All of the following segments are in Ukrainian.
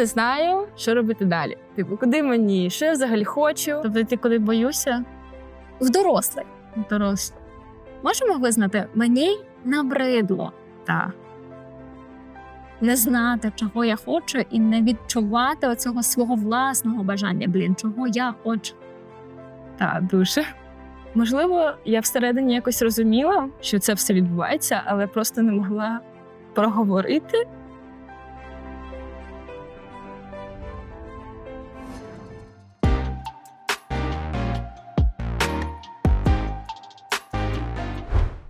Не знаю, що робити далі. Типу, куди мені, що я взагалі хочу. Тобто ти коли боюся, В дорослих дорослий. можемо визнати, мені набридло Так. не знати, чого я хочу, і не відчувати оцього свого власного бажання. Блін, чого я хочу. Так, дуже. Можливо, я всередині якось розуміла, що це все відбувається, але просто не могла проговорити.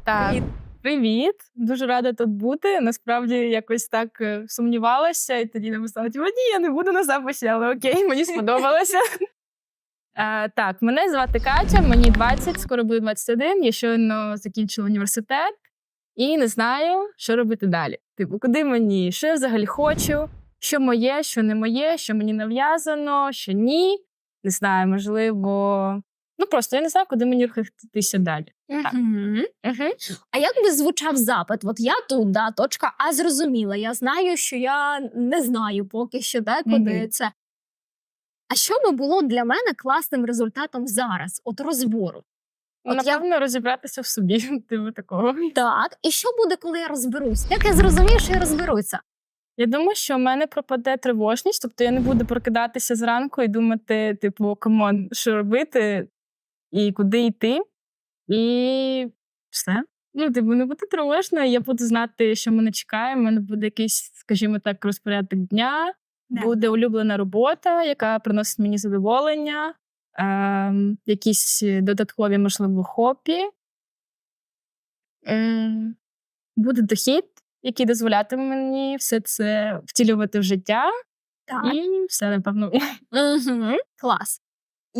Так, Привіт. привіт. Дуже рада тут бути. Насправді якось так е, сумнівалася, і тоді написала: «Типу, ні, я не буду на записі, але окей, мені сподобалося. Е, так, мене звати Катя, мені 20, скоро буде 21. Я щойно закінчила університет і не знаю, що робити далі. Типу, куди мені, що я взагалі хочу, що моє, що не моє, що мені нав'язано, що ні. Не знаю, можливо. Ну просто я не знаю, куди мені рухатися далі. Так. Угу. А як би звучав запит? От я тут, да, точка А зрозуміла. Я знаю, що я не знаю поки що, де куди це. А що би було для мене класним результатом зараз, от розбору? От я- Напевно, розібратися в собі, типу такого. Так, і що буде, коли я розберусь? Як я зрозумію, що я розберуся? Я думаю, що в мене пропаде тривожність, тобто я не буду прокидатися зранку і думати, типу, камон, що робити і куди йти. І все. Ну, типу, не буде тривожно, я буду знати, що мене чекає. У мене буде якийсь, скажімо так, розпорядок дня, Да. буде улюблена робота, яка приносить мені задоволення, ем, якісь додаткові, можливо, хобі. Ем, буде дохід, який дозволятиме мені все це втілювати в життя, Так. і все, напевно. Клас.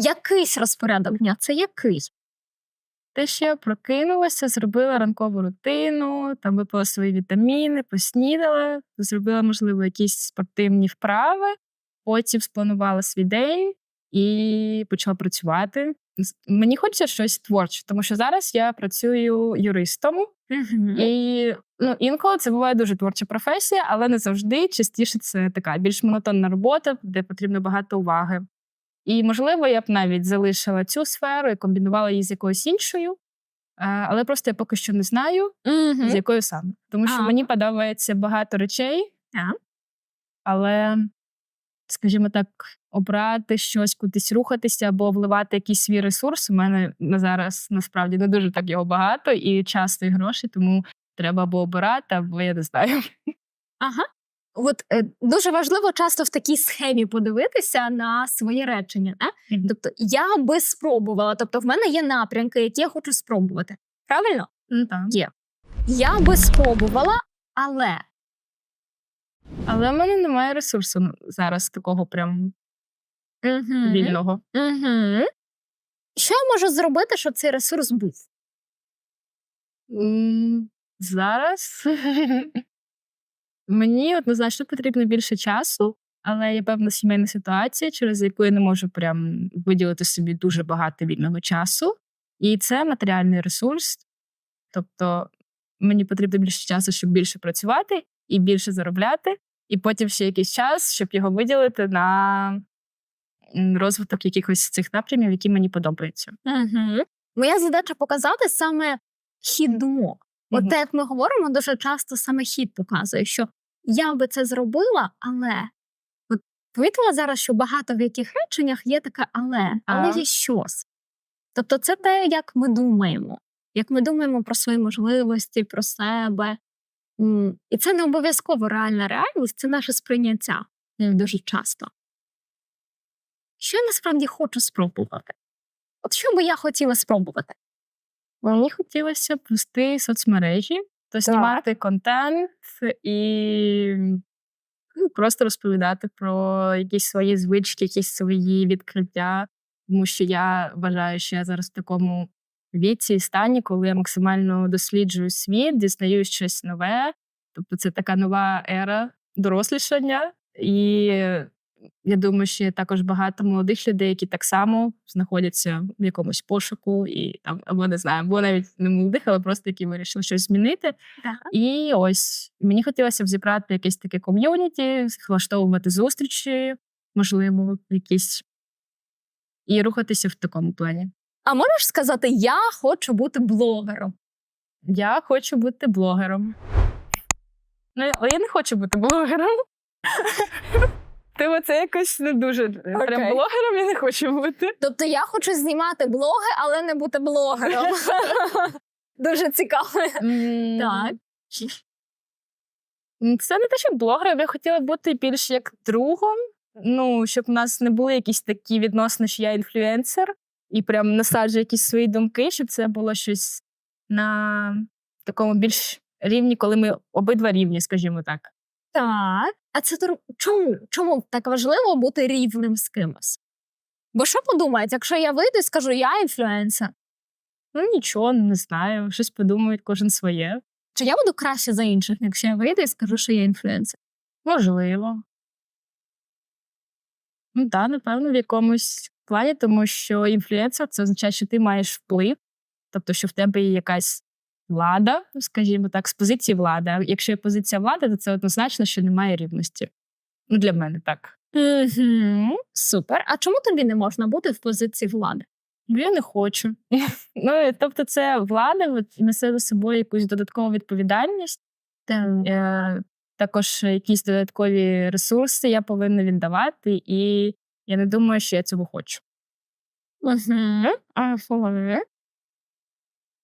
Якийсь розпорядок дня це який? Те, що я прокинулася, зробила ранкову рутину, там випила свої вітаміни, поснідала, зробила, можливо, якісь спортивні вправи, потім спланувала свій день і почала працювати. Мені хочеться щось творче, тому що зараз я працюю юристом, і ну, інколи це буває дуже творча професія, але не завжди. Частіше це така більш монотонна робота, де потрібно багато уваги. І, можливо, я б навіть залишила цю сферу і комбінувала її з якоюсь іншою. Е, Але просто я поки що не знаю, з якою саме. Тому що мені подобається багато речей, але, скажімо так, обрати щось, кудись рухатися або вливати якийсь свій ресурс. У мене на зараз насправді не дуже так його багато, і часто і гроші, тому треба або обирати, або я не знаю. Ага. От е, дуже важливо часто в такій схемі подивитися на своє речення. Да? Тобто я би спробувала. Тобто, в мене є напрямки, які я хочу спробувати. Правильно? Ну, так. Є. Я би спробувала, але Але в мене немає ресурсу зараз такого прям угу. вільного. Угу. Що я можу зробити, щоб цей ресурс був? М, Зараз мені однозначно потрібно більше часу, але є певна сімейна ситуація, через яку я не можу прям виділити собі дуже багато вільного часу. І це матеріальний ресурс. Тобто мені потрібно більше часу, щоб більше працювати і більше заробляти, і потім ще якийсь час, щоб його виділити на розвиток якихось цих напрямів, які мені подобаються. Угу. Моя задача показати саме хід думок. От те, як ми говоримо, дуже часто саме хід показує, що я би це зробила, але от помітила зараз, що багато в яких реченнях є таке але, але є щось. Тобто, це те, як ми думаємо, як ми думаємо про свої можливості, про себе. І це не обов'язково реальна реальність, це наше сприйняття дуже часто. Що я насправді хочу спробувати? От що би я хотіла спробувати? Мені хотілося б вести соцмережі, то знімати контент і ну, просто розповідати про якісь свої звички, якісь свої відкриття. Тому що я вважаю, що я зараз в такому віці і стані, коли я максимально досліджую світ, дізнаю щось нове. Тобто це така нова ера дорослішання. І я думаю, що є також багато молодих людей, які так само знаходяться в якомусь пошуку, і там, або не знаю, або навіть не молодих, але просто які вирішили щось змінити. Так. І ось мені хотілося б зібрати якесь таке ком'юніті, влаштовувати зустрічі, можливо, якісь, і рухатися в такому плані. А можеш сказати, я хочу бути блогером? Я хочу бути блогером. Ну, але я не хочу бути блогером. Тому це якось не дуже прям блогером я не хочу бути. Тобто я хочу знімати блоги, але не бути блогером. Дуже цікаво. Так. Це не те, що блогером, я хотіла бути більш як другом. Ну, щоб у нас не були якісь такі відносини, що я інфлюенсер, і прям насаджую якісь свої думки, щоб це було щось на такому більш рівні, коли ми обидва рівні, скажімо так. Так. А це чому? Чому так важливо бути рівним з кимось? Бо що подумають, якщо я вийду і скажу, я інфлюенсер, Ну нічого, не знаю, щось подумають, кожен своє. чи я буду краще за інших, якщо я вийду і скажу, що я інфлюенсер? Можливо. Ну так, напевно, в якомусь плані, тому що інфлюенсер це означає, що ти маєш вплив, тобто, що в тебе є якась влада, скажімо так, з позиції влади. Якщо є позиція влади, то це однозначно, що немає рівності. Ну, для мене так. Угу. Супер. А чому тобі не можна бути в позиції влади? Ну, я не хочу. ну, тобто, це влада несе за собою якусь додаткову відповідальність. Е, також якісь додаткові ресурси я повинна віддавати, і я не думаю, що я цього хочу.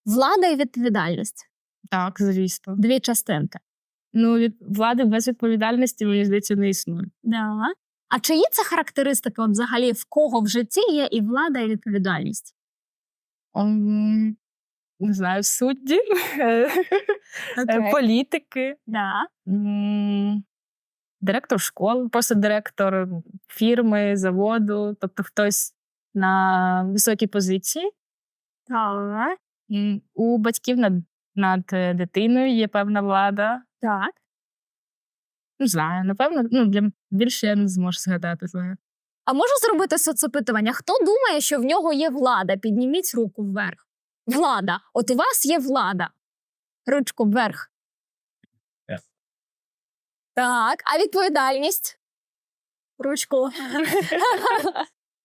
Влада і відповідальність. Так, звісно. Дві частинки. Ну, від влади без відповідальності, мені здається, не існує. Да. А чи є це характеристика взагалі в кого в житті є і влада, і відповідальність? Ом, не знаю, судді, е, політики, Да. м, директор школи, просто директор фірми, заводу, тобто хтось на високій позиції. Так. У батьків над, над е, дитиною є певна влада. Так. Не знаю, напевно, ну, для більше я не зможу згадати. знаю. А можу зробити соцопитування? Хто думає, що в нього є влада? Підніміть руку вверх. Влада. От у вас є влада. Ручку вверх. Yes. Так, а відповідальність? Ручку.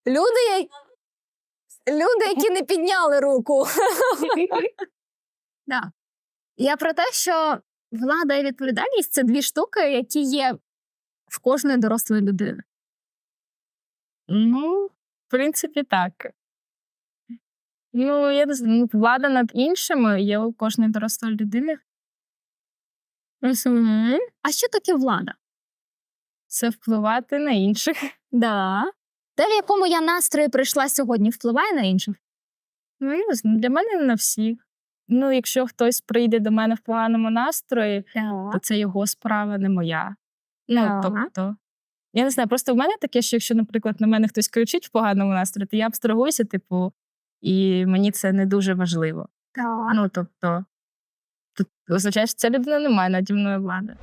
Люди, Люди, які не підняли руку. Да. Я про те, що влада і відповідальність це дві штуки, які є в кожної дорослої людини. Ну, в принципі, так. Ну, я не знаю, ну, влада над іншими є у кожної дорослої людини. А що таке влада? Це впливати на інших. Да. Те, в якому я настрої прийшла сьогодні, впливає на інших. Ну, для мене не на всіх. Ну, якщо хтось прийде до мене в поганому настрої, то це його справа, не моя. Ну, Так. тобто, я не знаю, просто в мене таке, що якщо, наприклад, на мене хтось кричить в поганому настрої, то я абстрагуюся, типу, і мені це не дуже важливо. Так. Ну, тобто, тут означає, що ця людина не має наді мною влади.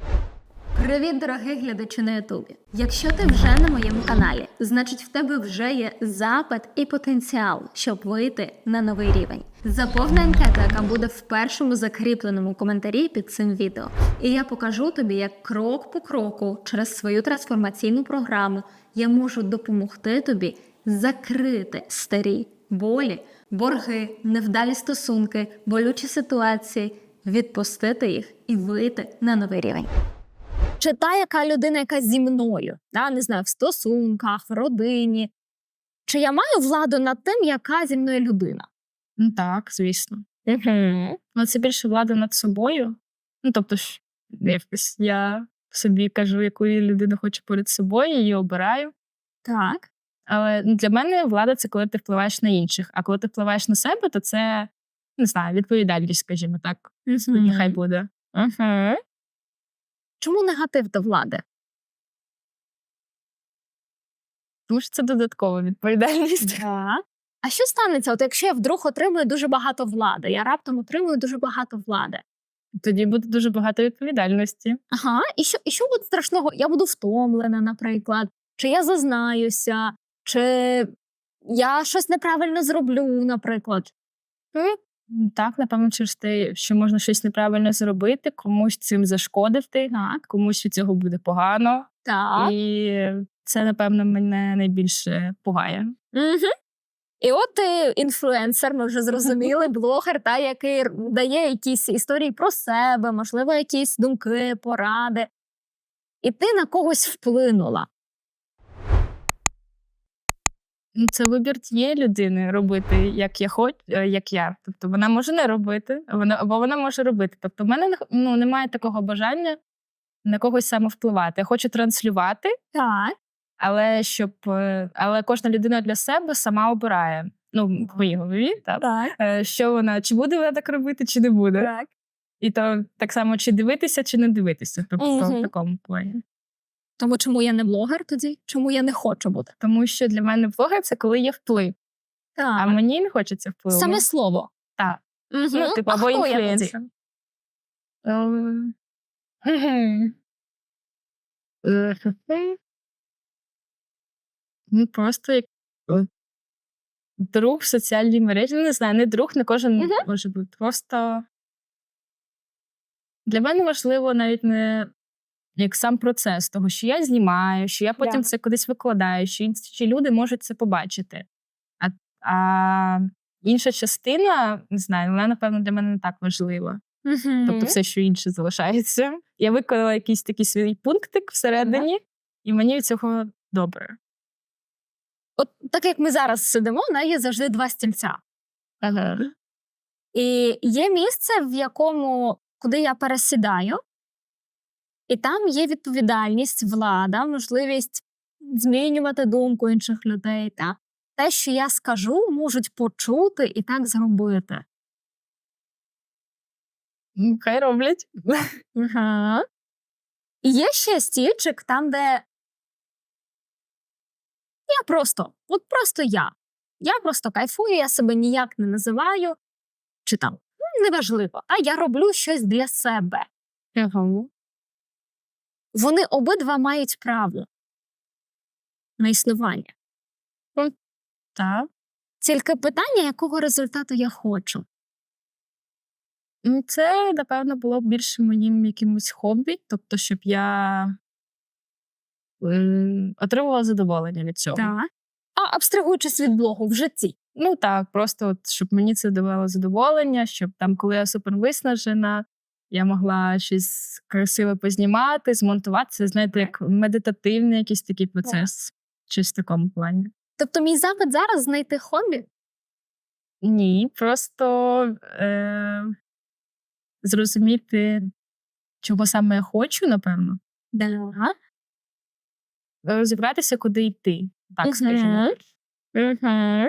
Привіт, дорогий глядачі на Ютубі. Якщо ти вже на моєму каналі, значить в тебе вже є запит і потенціал, щоб вийти на новий рівень. Заповни анкету, яка буде в першому закріпленому коментарі під цим відео. І я покажу тобі, як крок по кроку через свою трансформаційну програму я можу допомогти тобі закрити старі болі, борги, невдалі стосунки, болючі ситуації, відпустити їх і вийти на новий рівень. Чи та, яка людина, яка зі мною, да, не знаю, в стосунках, в родині. Чи я маю владу над тим, яка зі мною людина? Ну так, звісно. Угу. Ну, це більше влада над собою. Ну, тобто, ж, якось я собі кажу, яку я людину хочу поряд собою, її обираю. Так. Але для мене влада це коли ти впливаєш на інших. А коли ти впливаєш на себе, то це не знаю, відповідальність, скажімо так. Нехай буде. Угу. Чому негатив до влади? Тому що це додаткова відповідальність. Так. А що станеться, от якщо я вдруг отримую дуже багато влади? Я раптом отримую дуже багато влади. Тоді буде дуже багато відповідальності. Ага, і що, і що буде страшного? Я буду втомлена, наприклад. чи я зазнаюся, чи я щось неправильно зроблю, наприклад. М, Так, напевно, через те, що можна щось неправильно зробити, комусь цим зашкодити, Так. комусь від цього буде погано. Так. І це, напевно, мене найбільше пугає. Угу. І от ти інфлюенсер, ми вже зрозуміли, блогер, та, який дає якісь історії про себе, можливо, якісь думки, поради. І ти на когось вплинула. Ну, Це вибір тієї людини робити, як я хочу, як я. Тобто вона може не робити, вона або вона може робити. Тобто, в мене ну, немає такого бажання на когось саме впливати. Я хочу транслювати, Так. але щоб е, але кожна людина для себе сама обирає. Ну, в моїй голові, так. Так. Е, Що вона, чи буде вона так робити, чи не буде. Так. І то так само, чи дивитися, чи не дивитися. Тобто Мгм. в такому плані. Тому чому я не блогер тоді? Чому я не хочу бути? Тому що для мене блогер це коли є вплив. А мені не хочеться впливу. Саме слово. Так. Мгм. Ну, типу, А або інфлюенсер. Ем, Ну, просто як е, друг в соціальній мережі. Ну, не знаю, не друг, не кожен може бути. Просто для мене важливо навіть не як сам процес того, що я знімаю, що я потім Да. це кудись викладаю, що інші люди можуть це побачити. А, а інша частина, не знаю, вона, напевно, для мене не так важлива. Мгм. Тобто все, що інше залишається. Я виконала якийсь такий свій пунктик всередині, і мені від цього добре. От так як ми зараз сидимо, на є завжди два стільця. Ага. І є місце, в якому куди я пересідаю, і там є відповідальність, влада, можливість змінювати думку інших людей. Та те, що я скажу, можуть почути і так зробити. Хай роблять. Ага. І є ще стільчик там, де я просто, от просто я. Я просто кайфую, я себе ніяк не називаю, чи там неважливо, а я роблю щось для себе. Вони обидва мають право на існування. Так. Тільки питання, якого результату я хочу. Це, напевно, було б більше моїм якимось хобі, тобто, щоб я отримувала задоволення від цього. Так. А абстрагуючись від блогу в житті. Ну так, просто от, щоб мені це давало задоволення, щоб там, коли я супер виснажена, я могла щось красиве познімати, змонтувати. Це, знаєте, як медитативний якийсь такий процес. Щось в такому плані. Тобто, мій запит зараз знайти хобі. Ні, просто е- зрозуміти, чого саме я хочу, напевно. Да. Розібратися, куди йти. Так, Мгм. скажімо. Угу.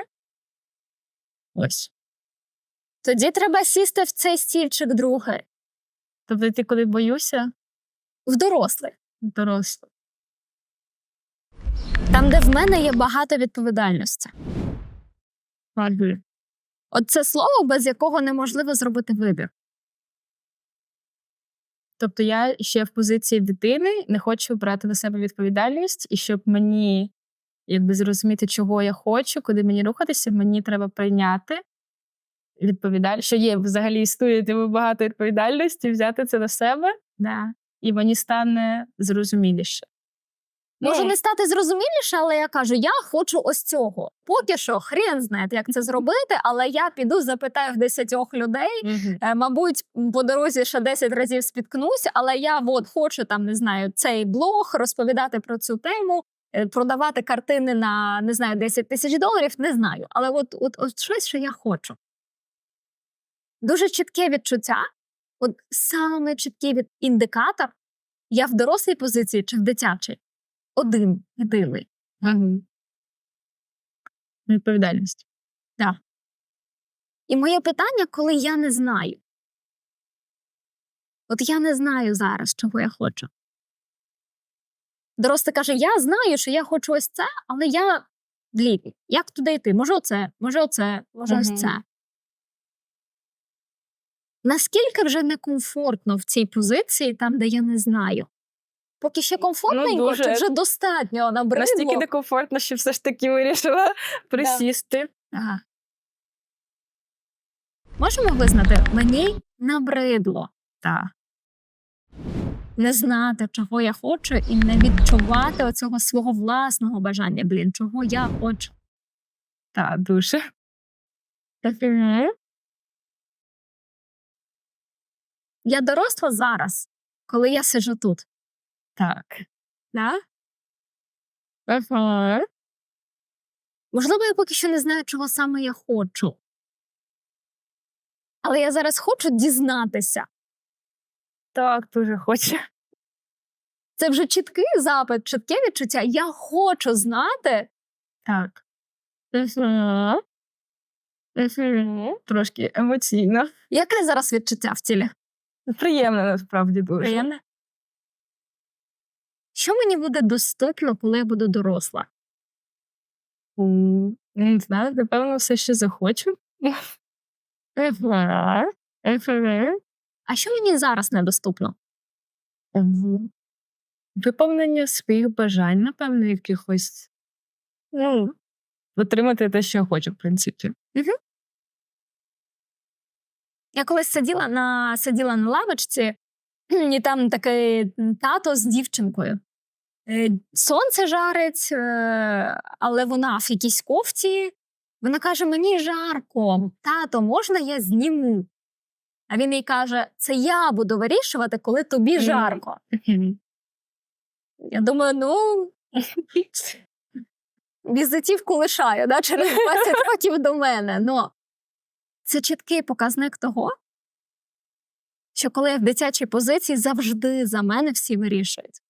Ось. Тоді треба сісти в цей стільчик другий, Тобто йти, куди боюся, в дорослих, дорослий. там, де в мене є багато відповідальності. Правильно. От це слово, без якого неможливо зробити вибір. Тобто я ще в позиції дитини не хочу брати на себе відповідальність, і щоб мені якби зрозуміти, чого я хочу, куди мені рухатися, мені треба прийняти відповідальність, що є взагалі існує багато відповідальності, взяти це на себе, да. і мені стане зрозуміліше. Може Ну. не стати зрозуміліше, але я кажу: я хочу ось цього. Поки що хрен знає, як це зробити, але я піду запитаю в десятьох людей. Е, Мабуть, по дорозі ще 10 разів спіткнусь, але я от хочу там, не знаю, цей блог розповідати про цю тему, е, продавати картини на не знаю 10 тисяч доларів, не знаю. Але от, от, от щось, що я хочу. Дуже чітке відчуття, от саме чіткий від індикатор, я в дорослій позиції чи в дитячій. Один єдиний. Угу. Відповідальність. І моє питання, коли я не знаю. От я не знаю зараз, чого я хочу. Дорослий каже: Я знаю, що я хочу ось це, але я в лівій. Як туди йти? Може, оце, може, оце, може, Мгм. ось це. Наскільки вже некомфортно в цій позиції, там, де я не знаю? Поки ще комфортненько, дуже. чи вже достатньо набридло? Настільки некомфортно, що все ж таки вирішила присісти. Ага. Можемо визнати, мені набридло Так. не знати, чого я хочу, і не відчувати оцього свого власного бажання. Блін, чого я хочу. Так, дуже. Я доросла зараз, коли я сиджу тут. Так. Да? Можливо, я поки що не знаю, чого саме я хочу. Але я зараз хочу дізнатися. Так, дуже хочу. Це вже чіткий запит, чітке відчуття. Я хочу знати. Так. Трошки емоційно. Яке зараз відчуття в тілі? Приємно насправді дуже. Приємне. Що мені буде доступно, коли я буду доросла? Не знаю, напевно, все ще захочу. А що мені зараз недоступно? Виповнення своїх бажань, напевно, якихось. Ну, отримати те, що я хочу, в принципі. Я колись сиділа на, сиділа на лавочці, і там такий тато з дівчинкою. Е, Сонце жарить, е, але вона в якійсь кофті. Вона каже: мені жарко, тато, можна я зніму? А він їй каже: це я буду вирішувати, коли тобі жарко. Я думаю, ну. Візитівку лишаю, да, через 20 років до мене. Но це чіткий показник того, що коли я в дитячій позиції, завжди за мене всі вирішують.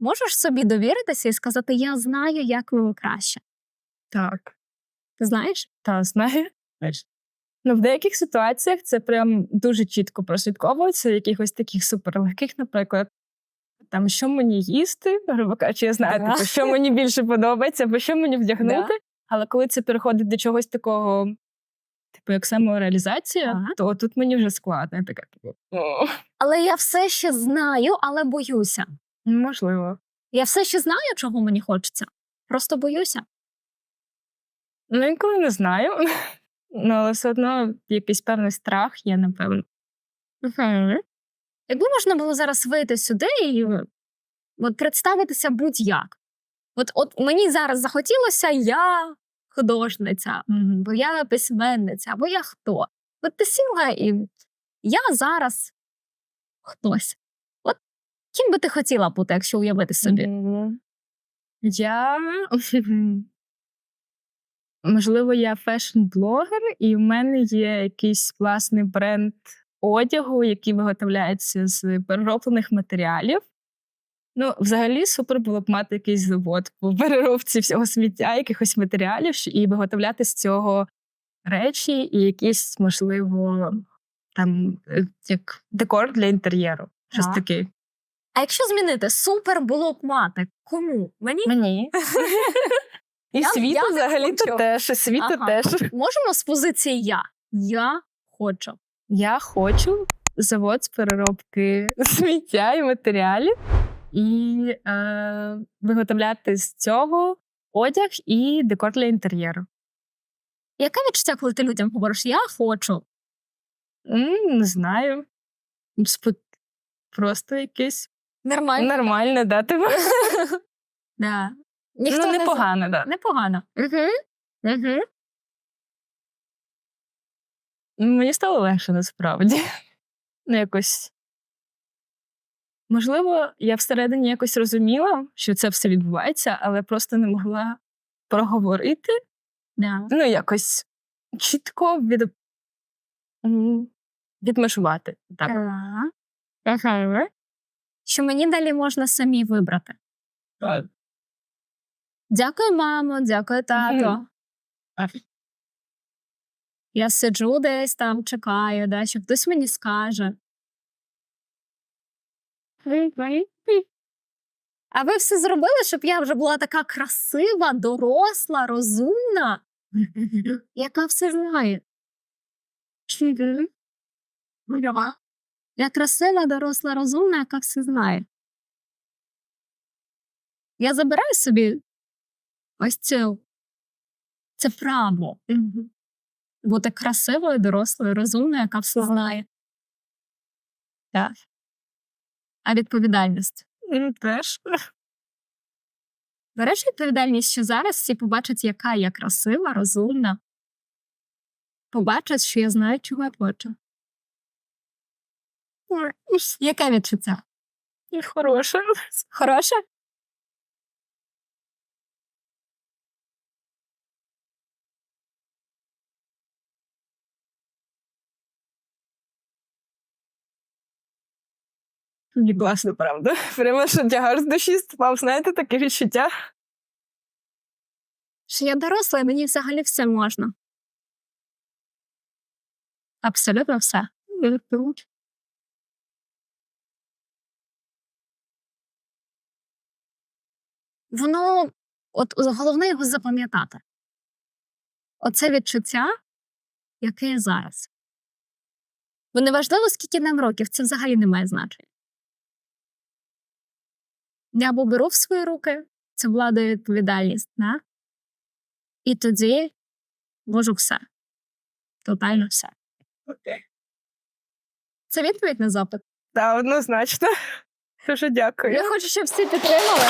Можеш собі довіритися і сказати: Я знаю, як ви краще. Так. Ти знаєш? Та знаю. Ну, в деяких ситуаціях це прям дуже чітко прослідковується, в якихось таких суперлегких, наприклад. Там, що мені їсти, грубо кажучи, я знаю, Да. типу, що мені більше подобається, або що мені вдягнути. Але коли це переходить до чогось такого, типу, як самореалізація, Ага. то тут мені вже складно. Я така, типу, «О, Але я все ще знаю, але боюся. можливо. Я все ще знаю, чого мені хочеться. Просто боюся. Ну, інколи не знаю. Ну, але все одно якийсь певний страх є, напевно. Якби можна було зараз вийти сюди і от, представитися будь-як. От, от мені зараз захотілося, я художниця, бо я письменниця, або я хто. От ти сіла і я зараз хтось. От ким би ти хотіла бути, якщо уявити собі? Я. Можливо, я фешн-блогер, і в мене є якийсь власний бренд одягу, який виготовляється з перероблених матеріалів. Ну, взагалі, супер було б мати якийсь завод по переробці всього сміття, якихось матеріалів, і виготовляти з цього речі, і якісь, можливо, там е, як декор для інтер'єру. Щось Так. таке. А якщо змінити супер було б мати, кому? Мені? Мені. І Я- світу я взагалі то теж, і світу Ага. теж. Можемо з позиції я. Я хочу. Я хочу завод з переробки сміття і матеріалів і е, виготовляти з цього одяг і декор для інтер'єру. Яке відчуття, коли ти людям говориш Я хочу? М, не знаю. Спо- Просто якесь Нормально. нормальне, да, типу? Да. Ніхто ну, не непогано, да. Непогано. Угу. Угу. Мені стало легше насправді. Ну, якось. Можливо, я всередині якось розуміла, що це все відбувається, але просто не могла проговорити. Да. Ну, якось чітко від... відмежувати. Так. Ага. Що мені далі можна самі вибрати. Дякую, мамо, дякую, тато. А. Я сиджу десь там, чекаю, да, що хтось мені скаже. А ви все зробили, щоб я вже була така красива, доросла, розумна, яка все знає. Я красива, доросла, розумна, яка все знає. Я забираю собі ось цю, це право бути красивою, дорослою, розумною, яка все знає. Так. А відповідальність. Теж. Береш відповідальність, що зараз всі побачать, яка я красива, розумна. Побачать, що я знаю, чого я хочу. Яке відчуття? Хороше. Хороше? Мені класно, правда. Прямо що тягар з душі спав, знаєте, таке відчуття. Що я доросла, і мені взагалі все можна. Абсолютно все. Воно, от головне його запам'ятати. Оце відчуття, яке є зараз. Бо неважливо, скільки нам років, це взагалі не має значення. Я або беру в свої руки, це влада і відповідальність, да? і тоді можу все. Тотально все. Окей. Це відповідь на запит. Так, однозначно. Дуже дякую. Я хочу, щоб всі підтримали.